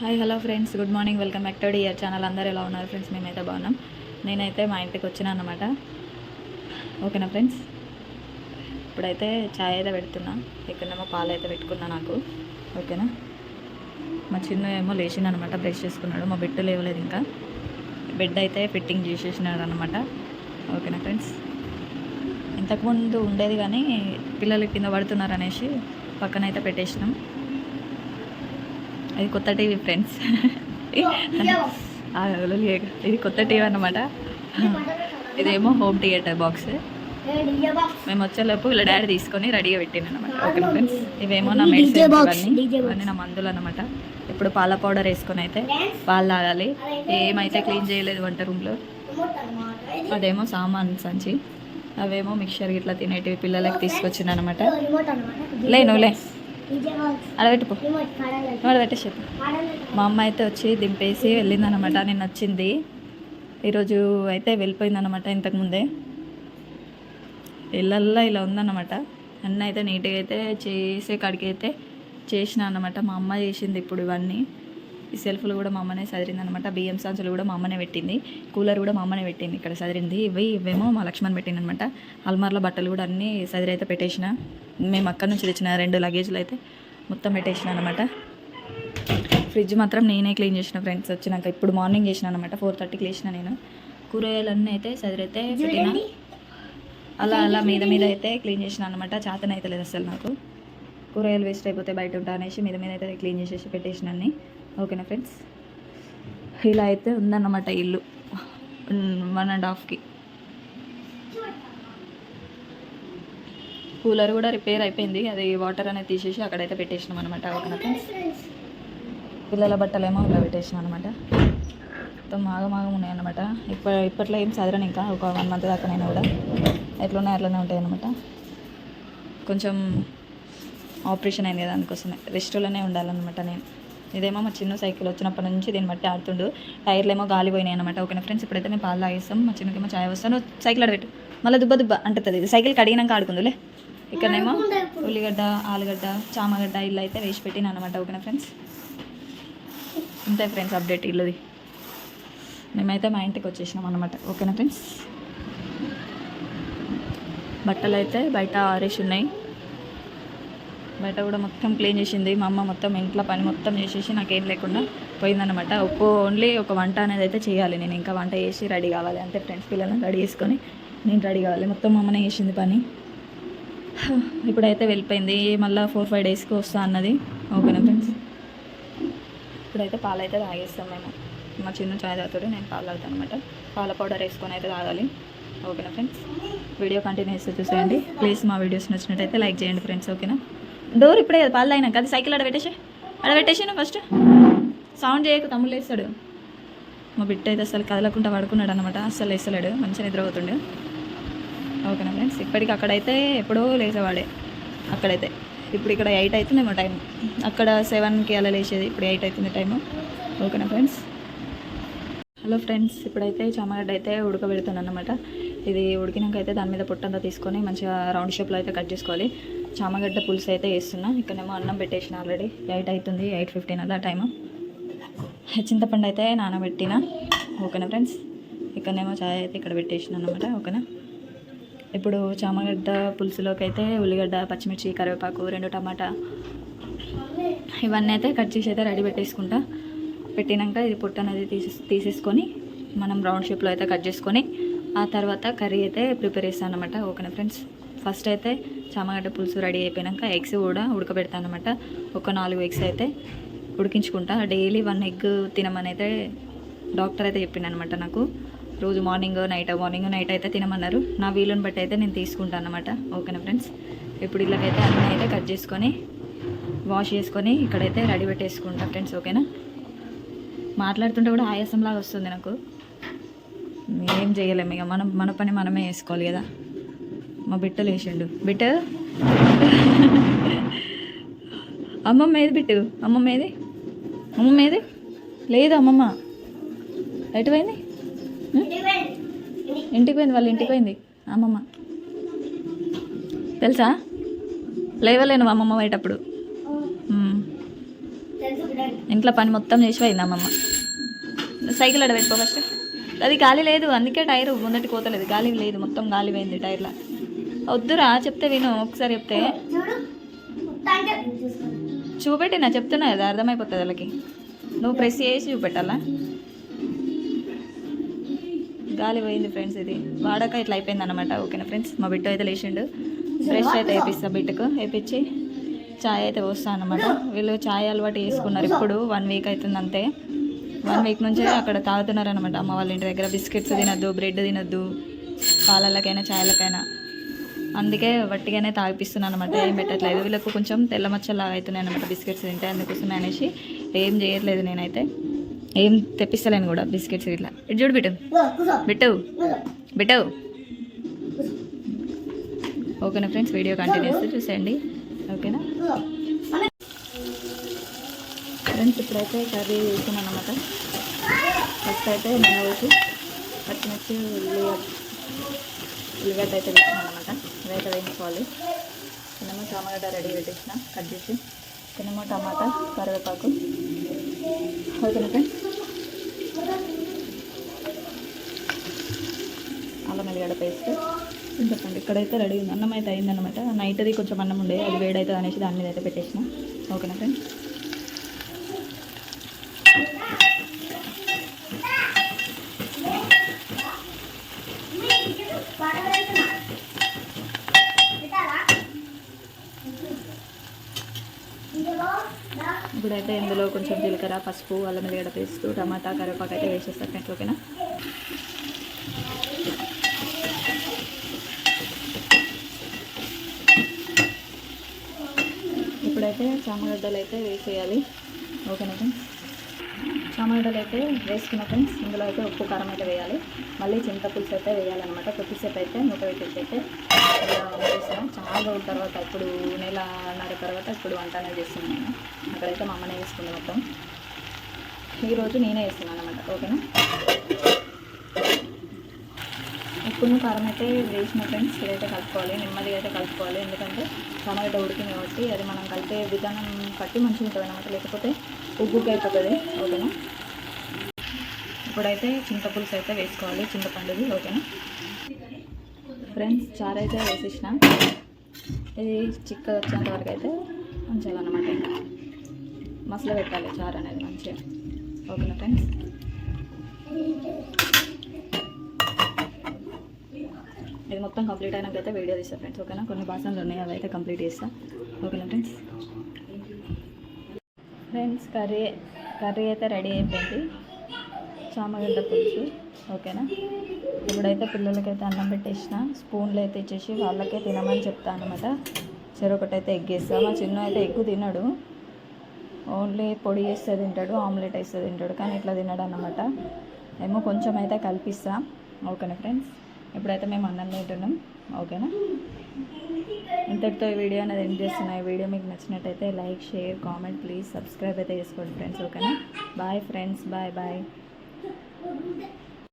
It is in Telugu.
Hi hello friends. Good morning. Welcome back to ear channel. అందరూ ఎలా ఉన్నారు ఫ్రెండ్స్? మేమైతే బాగున్నాం. నేనైతే మా ఇంటికి వచ్చినా అనమాట ఓకేనా ఫ్రెండ్స్? ఇప్పుడైతే ఛాయ్ అయితే పెడుతున్నా. ఎక్కడేమో పాలు అయితే పెట్టుకున్నా నాకు. ఓకేనా? మా చిన్న ఏమో లేచిండు అనమాట బ్రష్ చేసుకున్నాడు. మా బిడ్డ లేవలేదు ఇంకా. బెడ్ అయితే ఫిట్టింగ్ చేసేసినాడు అనమాట ఓకేనా ఫ్రెండ్స్? ఇంతకుముందు ఉండేది కానీ పిల్లలు కింద పడుతున్నారు అనేసి పక్కన అయితే పెట్టేసినాం. అది కొత్త టీవీ ఫ్రెండ్స్. ఇది కొత్త టీవీ అన్నమాట. ఇదేమో హోమ్ థియేటర్ బాక్స్. మేము వచ్చేలోపు వీళ్ళ డాడీ తీసుకొని రెడీగా పెట్టిండు అనమాట ఓకే ఫ్రెండ్స్. ఇవేమో నా మెడిసిన్స్ ఇవన్నీ. నా మందులు అనమాట ఇప్పుడు పాల పౌడర్ వేసుకొని అయితే పాలు తాగాలి. ఏమైతే క్లీన్ చేయలేదు వంట రూమ్లో. అదేమో సామాన్ సంచి. అవేమో మిక్చర్ ఇట్లా తినేటివి పిల్లలకి తీసుకొచ్చిన అనమాట లే నువ్వు లే. అలా పెట్టుకో పెట్టేసి చెప్పు మా అమ్మ అయితే వచ్చి దింపేసి వెళ్ళిందనమాట నేను వచ్చింది. ఈరోజు అయితే వెళ్ళిపోయిందనమాట ఇంతకుముందే ఇళ్ళల్లో ఇలా ఉందన్నమాట. అన్న అయితే నీట్గా అయితే చేసే కాడికి అయితే చేసిన అనమాట మా అమ్మ చేసింది ఇప్పుడు ఇవన్నీ. ఈ సెల్ఫ్లు కూడా మా అమ్మనే సదిరింది అనమాట బియ్యం సంచులు కూడా మా అమ్మనే పెట్టింది. కూలర్ కూడా మా అమ్మనే పెట్టింది. ఇక్కడ సదిరింది. ఇవి ఇవేమో మా లక్ష్మణ్ పెట్టింది అనమాట అల్మార్లో బట్టలు కూడా అన్నీ సదిరి అయితే పెట్టేసిన. మేము అక్కడి నుంచి తెచ్చిన రెండు లగేజ్లు అయితే మొత్తం పెట్టేసిన అనమాట ఫ్రిడ్జ్ మాత్రం నేనే క్లీన్ చేసిన ఫ్రెండ్స్. వచ్చినాక ఇప్పుడు మార్నింగ్ చేసిన అనమాట ఫోర్ థర్టీకి లేచిన నేను. కూరగాయలన్నీ అయితే సదిరైతే పెట్టిన. అలా అలా మీద మీద అయితే క్లీన్ చేసిన అనమాట చేతన అయితే లేదు అసలు నాకు. కూరగాయలు వేస్ట్ అయిపోతే బయట ఉంటా అనేసి మీద మీద అయితే క్లీన్ చేసేసి పెట్టేసిన అన్ని ఓకేనా ఫ్రెండ్స్? ఇలా అయితే ఉందన్నమాట ఇల్లు. వన్ అండ్ హాఫ్కి కూలర్ కూడా రిపేర్ అయిపోయింది. అది వాటర్ అనేది తీసేసి అక్కడైతే పెట్టేసినాం అనమాట ఓకేనా ఫ్రెండ్స్? పిల్లల బట్టలేమో ఇలా పెట్టేసినాం అనమాట మొత్తం మాగమాగం ఉన్నాయన్నమాట ఇప్ప ఇప్పట్లో ఏం చదరను ఇంకా. ఒక వన్ మంత్ దాకానైనా కూడా. ఎట్లున్నాయి అట్లనే ఉంటాయి అనమాట కొంచెం ఆపరేషన్ అయింది కదా అందుకోసమే. రెస్ట్లోనే ఉండాలన్నమాట నేను. ఇదేమో మా చిన్న సైకిల్ వచ్చినప్పటి నుంచి దీన్ని బట్టి ఆడుతుండు. టైర్లు ఏమో గాలి పోయినాయి అనమాట ఓకేనా ఫ్రెండ్స్? ఇప్పుడైతే మేము పాలు తాగేస్తాం. మా చిన్నకేమో చాయ్ వస్తాను. సైకిల్ ఆడబెట్టు మళ్ళీ దుబ్బ దుబ్బ అంటుంది. సైకిల్ కడిగినాక ఆడుకుందిలే. ఇక్కడనేమో ఉల్లిగడ్డ ఆలుగడ్డ చామగడ్డ ఇల్లు అయితే వేసి పెట్టిన అనమాట ఓకేనా ఫ్రెండ్స్? ఇంతే ఫ్రెండ్స్ అప్డేట్ ఇల్లుది. మేమైతే మా ఇంటికి వచ్చేసినాం అనమాట ఓకేనా ఫ్రెండ్స్? బట్టలు అయితే బయట ఆరేసి ఉన్నాయి. బయట కూడా మొత్తం క్లీన్ చేసింది. మా అమ్మ మొత్తం ఇంట్లో పని మొత్తం చేసేసి నాకేం లేకుండా పోయిందనమాట ఒక్కో ఓన్లీ ఒక వంట అనేది అయితే చేయాలి. నేను ఇంకా వంట చేసి రెడీ కావాలి. అంతే ఫ్రెండ్స్ పిల్లలను రెడీ చేసుకొని నేను రెడీ కావాలి. మొత్తం మా అమ్మనే చేసింది పని. ఇప్పుడైతే వెళ్ళిపోయింది. మళ్ళీ ఫోర్ ఫైవ్ డేస్కి వస్తా అన్నది. ఓకేనా ఫ్రెండ్స్ ఇప్పుడైతే పాలు అయితే తాగేస్తాం మేము. మా చిన్న చాయ్ తాగుతాడు. నేను పాలు తాగుతాను అనమాట పాల పౌడర్ వేసుకొని అయితే తాగాలి. ఓకేనా ఫ్రెండ్స్ వీడియో కంటిన్యూ చేస్తే చూసేయండి. ప్లీజ్ మా వీడియోస్ నచ్చినట్టయితే లైక్ చేయండి ఫ్రెండ్స్ ఓకేనా? డోర్ ఇప్పుడే కదా పాలు తాగినాక అది సైకిల్ ఆడ పెట్టేసి ఆడ పెట్టేసాను ఫస్ట్ సౌండ్ చేయక తమ్ముళ్ళు వేస్తాడు మా బిడ్డ అయితే అసలు కదలకుండా పడుకున్నాడు అనమాట అస్సలు వేస్తలేడు మంచిగా నిద్రపోతుండే. ఓకేనా ఫ్రెండ్స్? ఇప్పటికి అక్కడైతే ఎప్పుడో లేచేవాడే అక్కడైతే. ఇప్పుడు ఇక్కడ ఎయిట్ అవుతుందేమో టైం అక్కడ సెవెన్కి అలా లేచేది ఇప్పుడు ఎయిట్ అవుతుంది టైము. ఓకేనా ఫ్రెండ్స్? హలో ఫ్రెండ్స్ ఇప్పుడైతే చామగడ్డ అయితే ఉడకబెడుతున్నాను అనమాట ఇది ఉడికినాక అయితే దాని మీద పొట్టంతా తీసుకొని మంచిగా రౌండ్ షేప్లో అయితే కట్ చేసుకోవాలి. చామగడ్డ పులుసు అయితే వేస్తున్నా. ఇక్కడేమో అన్నం పెట్టేసిన ఆల్రెడీ ఎయిట్ అవుతుంది ఎయిట్ ఫిఫ్టీన్ అలా టైము చింతపండు అయితే నానబెట్టిన. ఓకేనా ఫ్రెండ్స్ ఇక్కడనేమో చాయ్ అయితే ఇక్కడ పెట్టేసిన అనమాట ఓకేనా? ఇప్పుడు చామగడ్డ పులుసులోకి అయితే ఉల్లిగడ్డ పచ్చిమిర్చి కరివేపాకు రెండు టమాటా ఇవన్నీ అయితే కట్ చేసి అయితే రెడీ పెట్టేసుకుంటా. పెట్టినాక ఇది పొట్టు అనేది తీసి తీసేసుకొని మనం రౌండ్ షేప్లో అయితే కట్ చేసుకొని ఆ తర్వాత కర్రీ అయితే ప్రిపేర్ చేస్తాను అనమాట ఓకేనా ఫ్రెండ్స్ ఫస్ట్ అయితే చామగడ్డ పులుసు రెడీ అయిపోయాక ఎగ్స్ కూడా ఉడకబెడతాను అనమాట ఒక నాలుగు ఎగ్స్ అయితే ఉడికించుకుంటా. డైలీ వన్ ఎగ్ తినమని అయితే డాక్టర్ అయితే చెప్పిండనమాట నాకు. రోజు మార్నింగ్ నైట్ మార్నింగ్ నైట్ అయితే తినమన్నారు. నా వీలుని బట్టి అయితే నేను తీసుకుంటాను అనమాట ఓకేనా ఫ్రెండ్స్? ఇప్పుడు ఇళ్ళకైతే అన్నీ అయితే కట్ చేసుకొని వాష్ చేసుకొని ఇక్కడైతే రెడీ పెట్టేసుకుంటా ఫ్రెండ్స్ ఓకేనా? మాట్లాడుతుంటే కూడా ఆయాసంలాగా వస్తుంది నాకు. ఏం చేయలేము ఇక. మనం మన పని మనమే వేసుకోవాలి కదా. మా బిట్టలు వేసిండు. బిట్ట అమ్మమ్మ ఏది బిట్టు అమ్మమ్మ ఏది? అమ్మమ్మ ఏది? లేదు అమ్మమ్మ. ఎటు పోయింది ఇంటికి పోయింది వాళ్ళ ఇంటికి పోయింది. అమ్మమ్మ. తెలుసా? లేవలేను అమ్మమ్మ పోయేటప్పుడు. ఇంట్లో పని మొత్తం చేసి పోయింది అమ్మమ్మ. సైకిల్ అడ పెట్టుకో ఫస్ట్. అది గాలి లేదు అందుకే టైర్ ముందటి కోతలేదు గాలి లేదు మొత్తం గాలి పోయింది టైర్లో. వద్దురా చెప్తే విను ఒకసారి చెప్తే. చూపెట్టి నా చెప్తున్నా కదా అర్థమైపోతుంది వాళ్ళకి. నువ్వు ప్రెస్ చేసి చూపెట్టాలా? గాలి పోయింది ఫ్రెండ్స్ ఇది. వాడక ఇట్లా అయిపోయింది అనమాట ఓకేనా ఫ్రెండ్స్ మా బిడ్డ అయితే లేచిండు. ఫ్రెష్ అయితే వేపిస్తా బిడ్డకు. వేపించి చాయ్ అయితే పోస్తాను అనమాట వీళ్ళు చాయ్ అలవాటు చేసుకున్నారు ఇప్పుడు. వన్ వీక్ అవుతుంది అంతే. వన్ వీక్ నుంచే అక్కడ తాగుతున్నారు అనమాట అమ్మ వాళ్ళ ఇంటి దగ్గర బిస్కెట్స్ తినొద్దు బ్రెడ్ తినొద్దు. పాలలకైనా చాయలకైనా. అందుకే వట్టిగానే తాగిపిస్తున్నాను అనమాట ఏం పెట్టట్లేదు. వీళ్ళకు కొంచెం తెల్ల మచ్చలాగా అవుతున్నాయి అనమాట బిస్కెట్స్ తింటే. అందుకోసం అనేసి ఏం చేయట్లేదు నేనైతే. ఏం తెప్పిస్తలేను కూడా బిస్కెట్స్ ఇట్లా. ఇటు చూడు బిట్టు. బిట్టవు బిట్టవు ఓకేనా ఫ్రెండ్స్? వీడియో కంటిన్యూ చేస్తే చూసేయండి. ఓకేనా? ఫ్రెండ్స్ ఇప్పుడైతే కర్రీ వేస్తున్నాను అనమాట ఫస్ట్ అయితే నూనె వేసి పచ్చిమిర్చి ఉల్లిగడ్డ ఉల్లిగడ్డ అయితే వేస్తున్నాను అనమాట ఇదైతే వేయించుకోవాలి. తినేమో టమాటా రెడీ పెట్టేసిన కట్ చేసి. తినేమో టమాటా కరివేపాకు. ఓకేనా అల్లం ఎల్లిగడ్డ పేస్ట్. చెప్పండి ఇక్కడైతే రెడీ ఉంది. అన్నం అయితే అయిందనమాట నైట్ది కొంచెం అన్నం ఉండే అది వేడైతే అనేసి దాని మీద అయితే పెట్టేసిన. ఓకేనా ఫ్రెండ్స్ పడవేస్తున్నా పెట్టాలా ఇందులో దా ఇప్పుడైతే ఇందులో కొంచెం జీలకర్ర పసుపు అల్లం ఎల్లిగడ్డ పేస్ట్ టమాటా కరివేపాకు అయితే వేసేస్తాను ఫ్రెండ్స్ ఓకేనా? ఇప్పుడైతే చామగడ్డలు అయితే వేసేయాలి. ఓకేనా ఫ్రెండ్స్ చామగడ్డలు అయితే వేసుకున్న ఫ్రెండ్స్ ఇందులో అయితే ఉప్పు కారం అయితే వేయాలి. మళ్ళీ చింతపులుసు అయితే వేయాలన్నమాట. కొద్దిసేపు అయితే మూత పెట్టేసి అయితే చేసాను చాలా రోజుల తర్వాత ఇప్పుడు నెలన్నర తర్వాత ఇప్పుడు వంట అనేది చేస్తున్నాను నేను. అక్కడైతే మా అమ్మనే వేసుకుంది మొత్తం. ఈరోజు నేనే వేస్తున్నాను అనమాట ఓకేనా? ఉప్పును కారం అయితే వేసిన ఫ్రెండ్స్ ఇదైతే కలుపుకోవాలి. నెమ్మదిగా అయితే కలుపుకోవాలి. ఎందుకంటే టమాటా ఉడికింది కాబట్టి అది మనం కలిపే విధానం బట్టి మంచిగా ఉంటుంది అనమాట లేకపోతే ఉగ్గుకి అయిపోతుంది ఓకేనా? ఇప్పుడైతే చింతపులుసు అయితే వేసుకోవాలి చింతపండుది ఓకేనా? ఫ్రెండ్స్ చారు అయితే వేసేసిన. ఇది చిక్కగా వచ్చేంత వరకు అయితే ఉంచాలన్నమాట ఇంకా. మసలు పెట్టాలి చారు అనేది మంచిగా. ఓకేనా ఫ్రెండ్స్? ఇది మొత్తం కంప్లీట్ అయినాక అయితే వీడియో తీస్తా ఫ్రెండ్స్ ఓకేనా? కొన్ని బాసనలు ఉన్నాయి అవి అయితే కంప్లీట్ చేస్తాను ఓకేనా ఫ్రెండ్స్? ఫ్రెండ్స్ కర్రీ కర్రీ అయితే రెడీ అయిపోయింది. చామగడ్డ పులుసు ఓకేనా? ఇప్పుడైతే పిల్లలకైతే అన్నం పెట్టేసిన. స్పూన్లు అయితే ఇచ్చేసి వాళ్ళకే తినమని చెప్తాను అనమాట చెరొకటైతే అయితే ఎగ్ వేస్తా మా చిన్న అయితే ఎగ్గు తినడు. ఓన్లీ పొడి వేస్తే తింటాడు ఆమ్లెట్ వేస్తే తింటాడు కానీ ఇట్లా తినడు అనమాట ఏమో కొంచెం అయితే కల్పిస్తా. ఓకేనా ఫ్రెండ్స్? ఇప్పుడైతే మేము అన్నం తింటున్నాం. ఓకేనా? ఇంతటితో ఈ వీడియో అనేది ఎండ్ చేస్తున్నా. ఈ వీడియో మీకు నచ్చినట్టయితే like share comment please subscribe అయితే చేసుకోండి ఫ్రెండ్స్ ఓకేనా? Bye friends bye bye.